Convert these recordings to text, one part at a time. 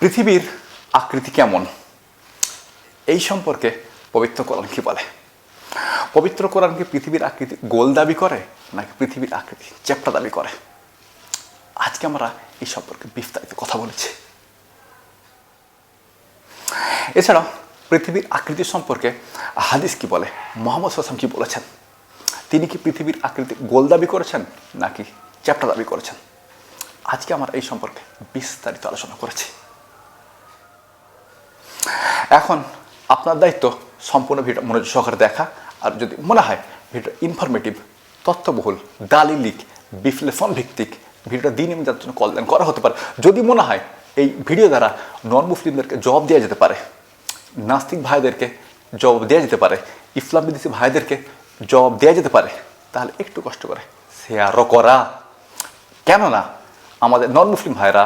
পৃথিবীর আকৃতি কেমন? এই সম্পর্কে পবিত্র কোরআন কি বলে? পবিত্র কোরআন কি পৃথিবীর আকৃতি গোল দাবি করে, নাকি পৃথিবীর আকৃতি চ্যাপ্টা দাবি করে? আজকে আমরা এই সম্পর্কে বিস্তারিত কথা বলেছি। এছাড়াও, পৃথিবীর আকৃতি সম্পর্কে হাদিস কি বলে? মোহাম্মদ হাসান কি বলেছেন? তিনি কি পৃথিবীর আকৃতি গোল দাবি করেছেন, নাকি চ্যাপ্টা দাবি করেছেন? আজকে আমরা এই সম্পর্কে বিস্তারিত আলোচনা করেছি। এখন আপনার দায়িত্ব সম্পূর্ণ ভিডিও মনোযোগ সহকারে দেখা, আর যদি মনে হয় ভিডিও ইনফরমেটিভ তথ্যবহুল, দালিলিক, বিশ্লেষণ ভিত্তিক, ভিডিওটা দিন যার জন্য কল্যাণ করা হতে পারে। যদি মনে হয় এই ভিডিও দ্বারা নন মুসলিমদেরকে জবাব দেওয়া যেতে পারে, নাস্তিক ভাইদেরকে জবাব দেওয়া যেতে পারে, ইসলাম বিদেশি ভাইদেরকে জবাব দেওয়া যেতে পারে, তাহলে একটু কষ্ট করে শেয়ারও করা। কেননা, আমাদের নন মুসলিম ভাইরা,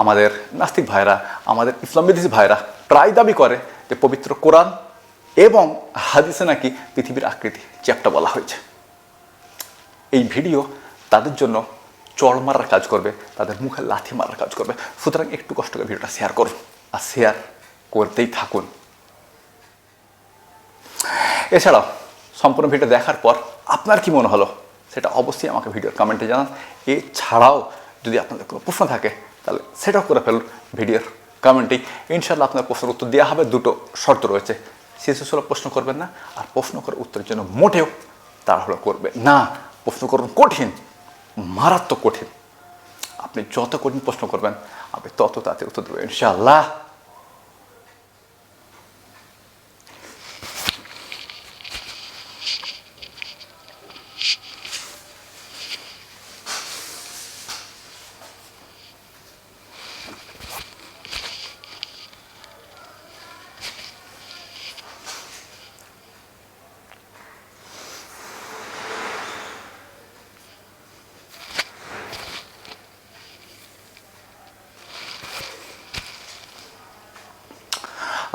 আমাদের নাস্তিক ভাইরা, আমাদের ইসলাম বিদেশি ভাইরা প্রায় দাবি করে যে পবিত্র কোরআন এবং হাদিসে নাকি পৃথিবীর আকৃতি চ্যাপ্টা বলা হয়েছে। এই ভিডিও তাদের জন্য চড় মারার কাজ করবে, তাদের মুখে লাথি মারার কাজ করবে। সুতরাং একটু কষ্ট করে ভিডিওটা শেয়ার করুন আর শেয়ার করতেই থাকুন। এছাড়াও সম্পূর্ণ ভিডিও দেখার পর আপনার কি মনে হলো? সেটা অবশ্যই আমাকে ভিডিওর কমেন্টে জানান। এছাড়াও যদি আপনাদের কোনো প্রশ্ন থাকে, তাহলে সেটাও করে ফেলুন ভিডিওর কমেন্টেই ইনশাল্লাহ আপনার প্রশ্নের উত্তর দেওয়া হবে। দুটো শর্ত রয়েছে। শিশু সুলভ প্রশ্ন করবেন না, আর প্রশ্ন করার উত্তরের জন্য মোটেও তাড়াহুড়ো করবে না। প্রশ্ন করুন কঠিন, মারাত্মক কঠিন। আপনি যত কঠিন প্রশ্ন করবেন, আপনি তত তাতে উত্তর দেবেন। ইনশাআল্লাহ।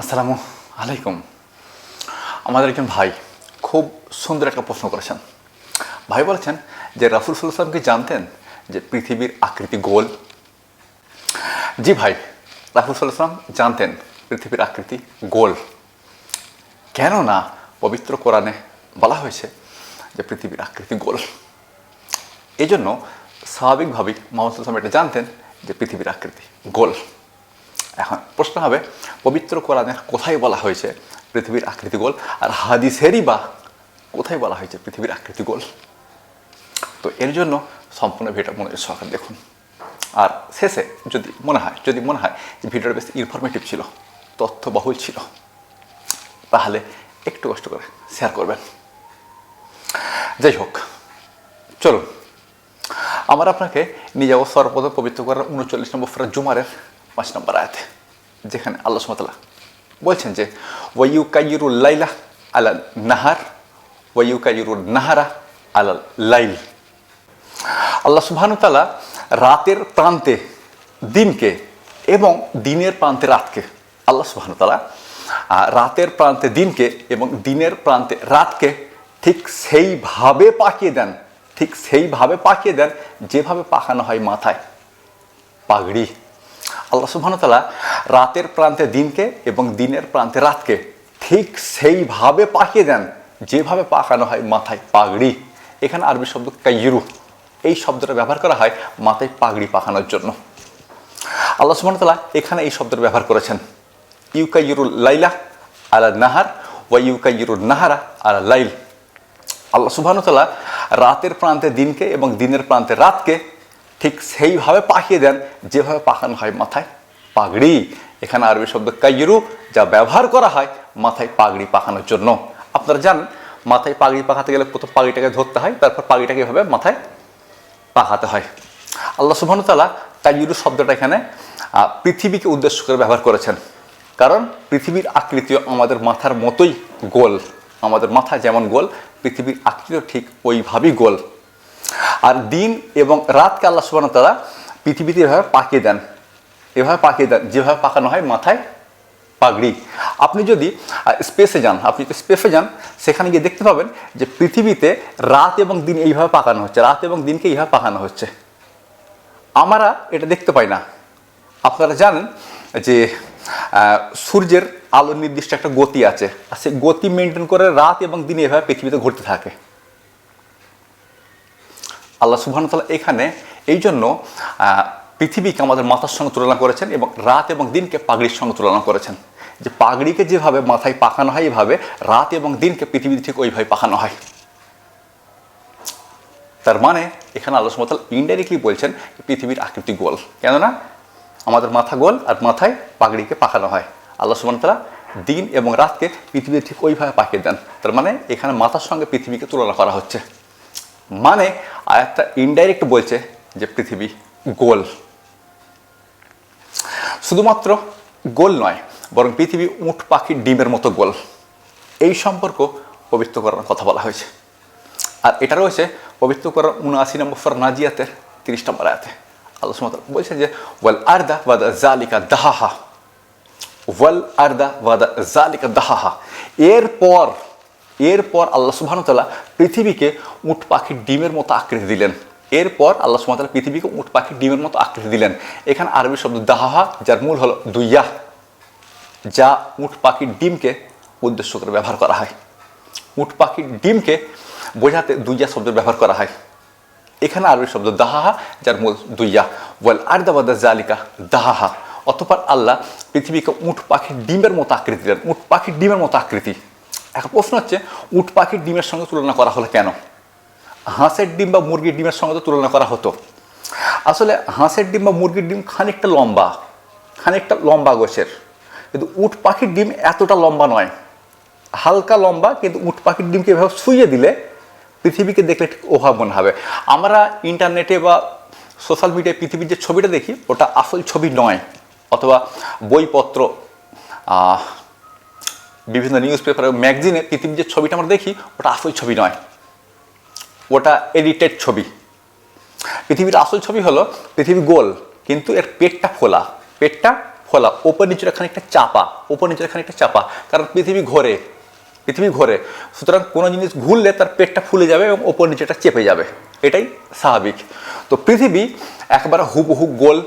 আসসালামু আলাইকুম। আমাদের একজন ভাই খুব সুন্দর একটা প্রশ্ন করেছেন। ভাই বলেছেন যে রাসুল সাল্লাম কি জানতেন যে পৃথিবীর আকৃতি গোল? জি ভাই, রাসুল সাল্লাম জানতেন পৃথিবীর আকৃতি গোল। কেননা পবিত্র কোরআনে বলা হয়েছে যে পৃথিবীর আকৃতি গোল। এই জন্য স্বাভাবিকভাবেই মোহাম্মদ সাল্লাম এটা জানতেন যে পৃথিবীর আকৃতি গোল। এখন প্রশ্ন হবে পবিত্র কোরআনের কোথায় বলা হয়েছে পৃথিবীর আকৃতি গোল? আর হাদিসেরই বা কোথায় বলা হয়েছে পৃথিবীর আকৃতি গোল? তো এর জন্য সম্পূর্ণ ভিডিওটা মনে সহকারে দেখুন। আর শেষে যদি মনে হয়, যদি মনে হয় যে ভিডিওটা বেশ ইনফরমেটিভ ছিল, তথ্যবহুল ছিল, তাহলে একটু কষ্ট করে শেয়ার করবেন যাই হোক চলুন। আমার আপনাকে নিয়ে যাব সর্বপ্রথম পবিত্র করার উনচল্লিশ নম্বর ফেরার জুমারের পাঁচ নম্বর আয়াতে যেখানে আল্লাহ সুমতলা বলছেন যে ওয়ু কাইরুল লাইলা আলাল নাহার ওয়ু কাইরুল নাহারা আলাল লাইল আল্লাহ সুবহানুতালা রাতের প্রান্তে, দিনকে এবং দিনের প্রান্তে রাতকে, আল্লাহ সুবহানুতালা রাতের প্রান্তে দিনকে এবং দিনের প্রান্তে রাতকে ঠিক সেইভাবে পাকিয়ে দেন, ঠিক সেইভাবে পাকিয়ে দেন যেভাবে পাকানো হয় মাথায়। পাগড়ি। আল্লাহ সুবহানতালা রাতের প্রান্তে দিনকে এবং দিনের প্রান্তে রাতকে ঠিক সেইভাবে পাকিয়ে দেন, যেভাবে পাকানো হয় মাথায় পাগড়ি। এখানে আরবি শব্দ কাইরু, এই শব্দটা ব্যবহার করা হয় মাথায় পাগড়ি পাকানোর জন্য। আল্লাহ সুবহানতালা এখানে এই শব্দটা ব্যবহার করেছেন। ইউকাইরুল লাইলা আলা নাহার ওয়া ইউকাইরুল নাহারা আলা লাইল। আল্লাহ সুবহানতালা রাতের প্রান্তে দিনকে এবং দিনের প্রান্তে রাতকে ঠিক সেইভাবে পাকিয়ে দেন, যেভাবে পাকানো হয় মাথায় পাগড়ি। এখানে আরবি শব্দ কাইরু যা ব্যবহার করা হয় মাথায় পাগড়ি পাকানোর জন্য। আপনারা জানেন, মাথায় পাগড়ি পাকাতে গেলে প্রথম পাগড়িটাকে ধরতে হয়, তারপর পাগড়িটাকে এভাবে মাথায় পাকাতে হয়। আল্লাহ সুবহানুতালা কাইরু শব্দটা এখানে পৃথিবীকে উদ্দেশ্য করে ব্যবহার করেছেন। কারণ পৃথিবীর আকৃতিও আমাদের মাথার মতোই গোল। আমাদের মাথা যেমন গোল, পৃথিবীর আকৃতিও ঠিক ওইভাবেই গোল। আর দিন এবং রাতকে আল্লাহ সুবান তারা পৃথিবীতে এভাবে পাকিয়ে দেন। এভাবে পাকিয়ে দেন, যেভাবে পাকানো হয় মাথায় পাগড়ি। আপনি যদি স্পেসে যান, আপনি যদি স্পেসে যান, সেখানে গিয়ে দেখতে পাবেন যে পৃথিবীতে রাত এবং দিন এইভাবে পাকানো হচ্ছে, রাত এবং দিনকে এইভাবে পাকানো হচ্ছে। আমরা এটা দেখতে পাই না। আপনারা জানেন যে সূর্যের আলোর নির্দিষ্ট একটা গতি আছে, আর সেই গতি মেনটেন করে রাত এবং দিন এভাবে পৃথিবীতে ঘুরতে থাকে। আল্লাহ সুবহান তাআলা এখানে এই জন্য পৃথিবীকে আমাদের মাথার সঙ্গে তুলনা করেছেন এবং রাত এবং দিনকে পাগড়ির সঙ্গে তুলনা করেছেন। যে পাগড়িকে যেভাবে মাথায় পাকানো হয় এইভাবে রাত এবং দিনকে পৃথিবীতে ঠিক ওইভাবে পাকানো হয়। তার মানে এখানে আল্লাহ তাআলা ইনডাইরেক্টলি বলছেন পৃথিবীর আকৃতি গোল। কেননা, আমাদের মাথা গোল আর মাথায় পাগড়িকে পাকানো হয়। আল্লাহ তাআলা দিন এবং রাতকে পৃথিবীতে ঠিক ওইভাবে পাকিয়ে দেন। তার মানে এখানে মাথার সঙ্গে পৃথিবীকে তুলনা করা হচ্ছে। মানে আর একটা ইনডাইরেক্ট বলছে যে পৃথিবী গোল। শুধুমাত্র গোল নয়, বরং পৃথিবী উট পাখির ডিমের মতো গোল। এই সম্পর্ক পবিত্র করার কথা বলা হয়েছে। আর এটা রয়েছে পবিত্র করার উনআশি নম্বর ফর নাজিয়াতের তিরিশ নম্বর আয়াতে। আল্লাহ তাআলা বলছেন যে, ওয়াল আরদা ওয়াদা জালিকা দাহাহা। ওয়াল আরদা ওয়াদা জালিকা দাহাহা। এরপর এরপর আল্লাহ ওয়া পৃথিবীকে উট পাখির ডিমের মতো আকৃতি দিলেন। এরপর আল্লাহ সুবহানাহু পৃথিবীকে উট পাখির ডিমের মতো আকৃতি দিলেন। এখানে আরবি শব্দ দাহাহা, যার মূল হলো দুইয়া যা উট পাখির ডিমকে উদ্দেশ্য করে ব্যবহার করা হয়। উট পাখির ডিমকে বোঝাতে দুইয়া শব্দের ব্যবহার করা হয়। এখানে আরবি শব্দ দাহাহা, যার মূল দুইয়া ওয়াল আর্দাবাদা জালিকা দাহাহা, অতপর আল্লাহ পৃথিবীকে উট পাখির ডিমের মতো আকৃতি দেন উট পাখির ডিমের মতো আকৃতি। এখন প্রশ্ন হচ্ছে, উট পাখির ডিমের সঙ্গে তুলনা করা হলো কেন? হাঁসের ডিম বা মুরগির ডিমের সঙ্গে তো তুলনা করা হতো। আসলে হাঁসের ডিম বা মুরগির ডিম খানিকটা লম্বা খানিকটা লম্বা গোছের। কিন্তু উট পাখির ডিম এতটা লম্বা নয়। হালকা লম্বা, কিন্তু উট পাখির ডিমকে এভাবে শুইয়ে দিলে পৃথিবীকে দেখলে ঠিক ওভাব মনে হবে। আমরা ইন্টারনেটে বা সোশ্যাল মিডিয়ায় পৃথিবীর যে ছবিটা দেখি, ওটা আসল ছবি নয়, অথবা বইপত্র বিভিন্ন নিউজ পেপার ম্যাগজিনে পৃথিবীর যে ছবিটা আমরা দেখি, ওটা আসল ছবি নয়। ওটা এডিটেড ছবি। পৃথিবীর আসল ছবি হলো পৃথিবী গোল, কিন্তু এর পেটটা ফোলা। পেটটা ফোলা ওপর নিচের খানিকটা চাপা ওপর নিচের খানিকটা চাপা, কারণ পৃথিবী ঘোরে পৃথিবী ঘোরে। সুতরাং কোনো জিনিস ঘুরলে তার পেটটা ফুলে যাবে এবং ওপর নিচেটা চেপে যাবে। এটাই স্বাভাবিক। তো পৃথিবী একবারে হুবহু গোল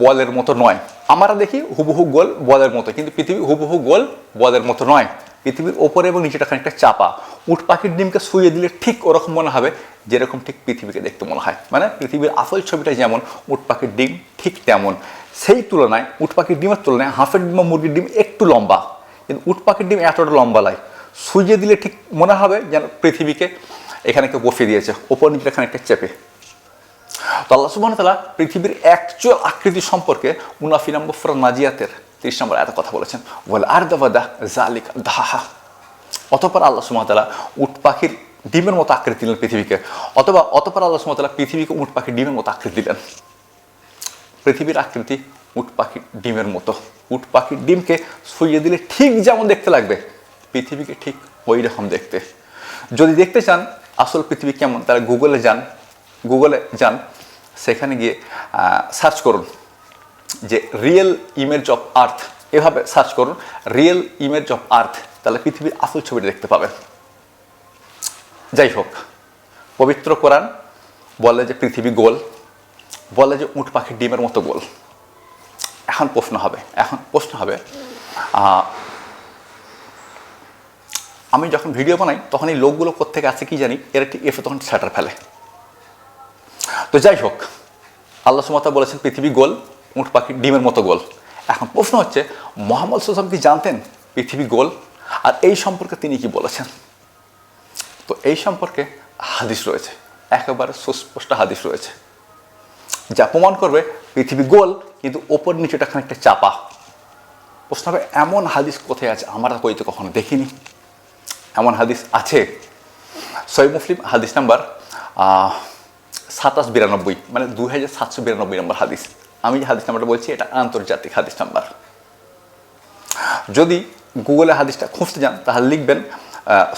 বলের মতো নয়। আমরা দেখি হুবহু গোল বলের মতো, কিন্তু পৃথিবী হুবহু গোল বলের মতো নয়। পৃথিবীর ওপরে এবং নিচেটা খানিকটা চাপা। উট পাখির ডিমকে শুয়ে দিলে ঠিক ওরকম মনে হবে যেরকম ঠিক পৃথিবীকে দেখতে মনে হয়। মানে পৃথিবীর আসল ছবিটা যেমন, উট পাখির ডিম ঠিক তেমন। সেই তুলনায় উট পাখির ডিমের তুলনায় হাঁসের ডিম বা মুরগির ডিম একটু লম্বা। কিন্তু উট পাখির ডিম এতটা লম্বা নয়। শুয়ে দিলে ঠিক মনে হবে যেন পৃথিবীকে এখানে কেউ বসিয়ে দিয়েছে। ওপর নিচেটা খানিকটা চেপে। তো আল্লাহ তাআলা পৃথিবীর অ্যাকচুয়াল আকৃতি সম্পর্কে মুনাফি নম্বর ফর নাজিয়াতের তিরিশ নম্বর এত কথা বলেছেন। বলে আর দাবাদা জালিক দাহা অতপর আল্লাহ তাআলা উট পাখির ডিমের মতো আকৃতি দিলেন পৃথিবীকে। অথবা অতপর আল্লাহ তাআলা পৃথিবীকে উট পাখির ডিমের মতো আকৃতি দিলেন। পৃথিবীর আকৃতি উট পাখির ডিমের মতো। উট পাখির ডিমকে শুইয়ে দিলে ঠিক যেমন দেখতে লাগবে, পৃথিবীকে ঠিক ওই রকম দেখতে। যদি দেখতে চান, আসল পৃথিবী কেমন তারা গুগলে যান। গুগলে যান। সেখানে গিয়ে সার্চ করুন যে রিয়েল ইমেজ অফ আর্থ এভাবে সার্চ করুন রিয়েল ইমেজ অফ আর্থ তাহলে পৃথিবীর আসল ছবিটা দেখতে পাবেন। যাই হোক, পবিত্র কোরআন বলে যে পৃথিবী গোল, বলে যে উট পাখির ডিমের মতো গোল। এখন প্রশ্ন হবে, এখন প্রশ্ন হবে আমি যখন ভিডিও বানাই, তখন এই লোকগুলো কোথেকে আছে কি জানি? এর একটি এফে তখন স্যাটার ফেলে। তো যাই হোক, আল্লাহ সুমাতা বলেছেন পৃথিবী গোল, উট পাখির ডিমের মতো গোল। এখন প্রশ্ন হচ্ছে, মোহাম্মদ সুসাম কি জানতেন পৃথিবী গোল? আর এই সম্পর্কে তিনি কি বলেছেন? তো এই সম্পর্কে হাদিস রয়েছে, একেবারে সুস্পষ্ট হাদিস রয়েছে। যা প্রমাণ করবে পৃথিবী গোল, কিন্তু ওপর নিচেটা খানিকটা চাপা। প্রশ্ন হবে, এমন হাদিস কোথায় আছে? আমরা কই তো কখনো দেখিনি। এমন হাদিস আছে। সই মুসলিম হাদিস নাম্বার সাতাশ বিরানব্বই মানে দুই হাজার সাতশো বিরানব্বই নম্বর হাদিস। আমি যে হাদিস নাম্বারটা বলছি, এটা আন্তর্জাতিক হাদিস নাম্বার। যদি গুগলে হাদিসটা খুঁজতে যান, তাহলে লিখবেন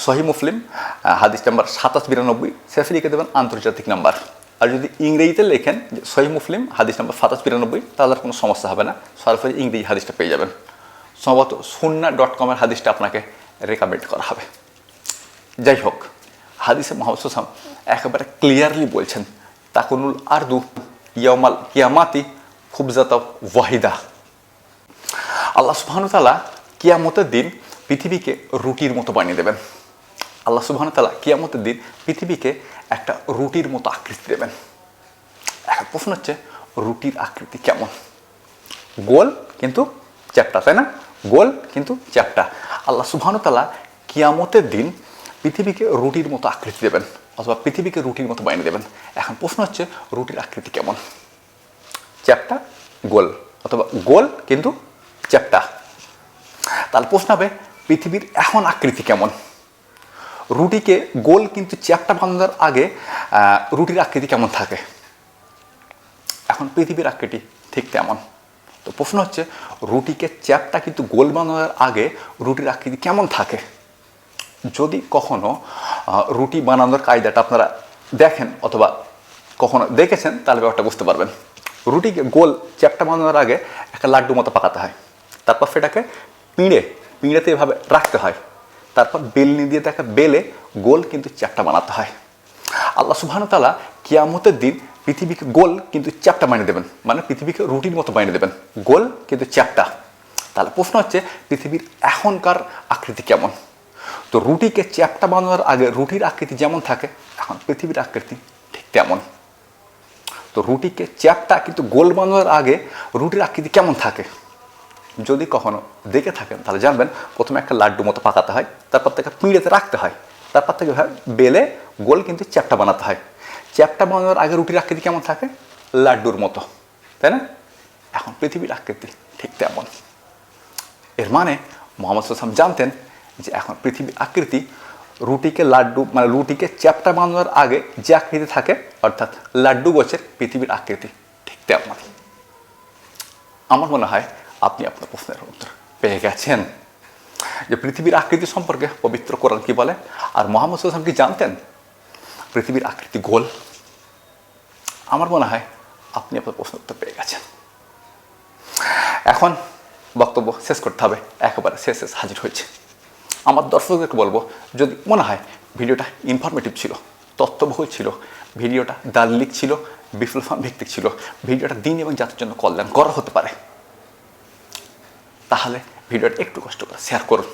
সহি মুসলিম হাদিস নাম্বার সাতাশ বিরানব্বই শেষে লিখে দেবেন আন্তর্জাতিক নাম্বার। আর যদি ইংরেজিতে লেখেন যে সহি মুসলিম, হাদিস নাম্বার সাতাশ বিরানব্বই, তাহলে আর কোনো সমস্যা হবে না, সরাসরি ইংরেজি হাদিসটা পেয়ে যাবেন। সম্ভবত সুন্না ডট কমের হাদিসটা আপনাকে রেকমেন্ড করা হবে। যাই হোক, হাদিসে মোহাম্মদ সুসাম একেবারে ক্লিয়ারলি বলছেন তাকুনুল আরদু ইয়ামাল কিয়ামাতি খুবজাত ওয়াহিদা আল্লাহ সুবাহানুতালা কিয়ামতের দিন পৃথিবীকে রুটির মতো বানিয়ে দেবেন। আল্লাহ সুবাহানুতালা কিয়ামতের দিন পৃথিবীকে একটা রুটির মতো আকৃতি দেবেন। এখন প্রশ্ন হচ্ছে, রুটির আকৃতি কেমন? গোল কিন্তু চ্যাপ্টা, তাই না? গোল কিন্তু চ্যাপ্টা। আল্লাহ সুবহানুতালা কিয়ামতের দিন পৃথিবীকে রুটির মতো আকৃতি দেবেন, অথবা পৃথিবীকে রুটির মতো বানিয়ে দেবেন। এখন প্রশ্ন হচ্ছে, রুটির আকৃতি কেমন? চ্যাপ্টা গোল, অথবা গোল কিন্তু চ্যাপ্টা। তাহলে প্রশ্ন হবে, পৃথিবীর এখন আকৃতি কেমন? রুটিকে গোল কিন্তু চ্যাপ্টা বানানোর আগে রুটির আকৃতি কেমন থাকে? এখন পৃথিবীর আকৃতি ঠিক তেমন। তো প্রশ্ন হচ্ছে, রুটিকে চ্যাপটা কিন্তু গোল বানানোর আগে, রুটির আকৃতি কেমন থাকে? যদি কখনো রুটি বানানোর কায়দাটা আপনারা দেখেন অথবা কখনো দেখেছেন, তাহলে ব্যাপারটা বুঝতে পারবেন। রুটিকে গোল চ্যাপটা বানানোর আগে একটা লাড্ডু মতো পাকাতে হয়। তারপর সেটাকে পিঁড়ে, পিঁড়েতে এভাবে রাখতে হয়। তারপর বেলনি দিয়ে তাকে বেলে গোল কিন্তু চ্যাপটা বানাতে হয়। আল্লাহ সুবহানতালা কিয়ামতের দিন পৃথিবীকে গোল কিন্তু চ্যাপটা বানিয়ে দেবেন। মানে পৃথিবীকে রুটির মতো বানিয়ে দেবেন। গোল কিন্তু চ্যাপটা। তাহলে প্রশ্ন হচ্ছে, পৃথিবীর এখনকার আকৃতি কেমন? তো রুটিকে চ্যাপটা বানানোর আগে রুটির আকৃতি যেমন থাকে, এখন পৃথিবীর আকৃতি ঠিক তেমন তো রুটিকে চ্যাপটা কিন্তু গোল বানানোর আগে রুটির আকৃতি কেমন থাকে? যদি কখনো দেখে থাকেন, তাহলে জানবেন প্রথমে একটা লাড্ডু মতো পাকাতে হয়, তারপর থেকে পিঁড়েতে রাখতে হয়, তারপর থেকে বেলে গোল কিন্তু চ্যাপটা বানাতে হয়। চ্যাপটা বানানোর আগে রুটির আকৃতি কেমন থাকে? লাড্ডুর মতো, তাই না? এখন পৃথিবীর আকৃতি ঠিক তেমন। এর মানে মোহাম্মদ সাল্লাম জানতেন যে এখন পৃথিবীর আকৃতি রুটিকে লাড্ডু মানে রুটিকে চ্যাপটা বানানোর আগে যে আকৃতি থাকে, অর্থাৎ লাড্ডু গোছের পৃথিবীর আকৃতি, ঠিক তেমন আমার মনে হয় আপনি আপনার প্রশ্নের উত্তর পেয়ে গেছেন। যে পৃথিবীর আকৃতি সম্পর্কে পবিত্র কোরআন কি বলে? আর মোহাম্মদ সাল্লাম কি জানতেন? পৃথিবীর আকৃতি গোল। আমার মনে হয় আপনি আপনার প্রশ্ন উত্তর পেয়ে গেছেন। এখন বক্তব্য শেষ করতে হবে। একেবারে শেষ শেষ হাজির হয়েছে। আমার দর্শকদেরকে বলব, যদি মনে হয় ভিডিওটা ইনফরমেটিভ ছিল, তথ্যবহুল ছিল, ভিডিওটা দার্লিক ছিল বিপ্লব ভিত্তিক ছিল, ভিডিওটা দিন এবং জাতির জন্য কল্যাণ করা হতে পারে, তাহলে ভিডিওটা একটু কষ্ট করে শেয়ার করুন।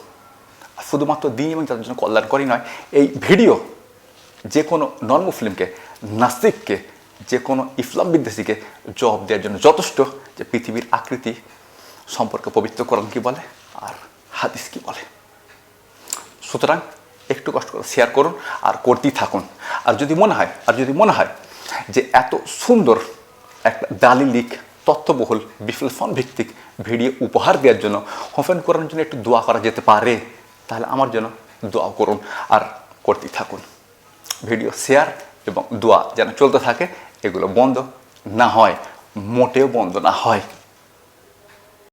শুধুমাত্র দিন এবং জাতির জন্য কল্যাণকরই নয়, এই ভিডিও যে কোনো নন মুসলিমকে নাস্তিককে যে কোনো ইসলাম বিদ্বেষীকে জবাব দেওয়ার জন্য যথেষ্ট যে পৃথিবীর আকৃতি সম্পর্কে পবিত্র কোরআন কি বলে আর হাদিস কী বলে। সুতরাং একটু কষ্ট করে শেয়ার করুন আর করতেই থাকুন। আর যদি মনে হয়, আর যদি মনে হয় যে এত সুন্দর একটা দালিলিক তথ্যবহুল বিশ্লেষণ ভিত্তিক ভিডিও উপহার দেওয়ার জন্য হোফেন করার জন্য একটু দোয়া করা যেতে পারে, তাহলে আমার জন্য দোয়া করুন আর করতেই থাকুন। ভিডিও শেয়ার এবং দোয়া যেন চলতে থাকে, এগুলো বন্ধ না হয়, মোটেও বন্ধ না হয়।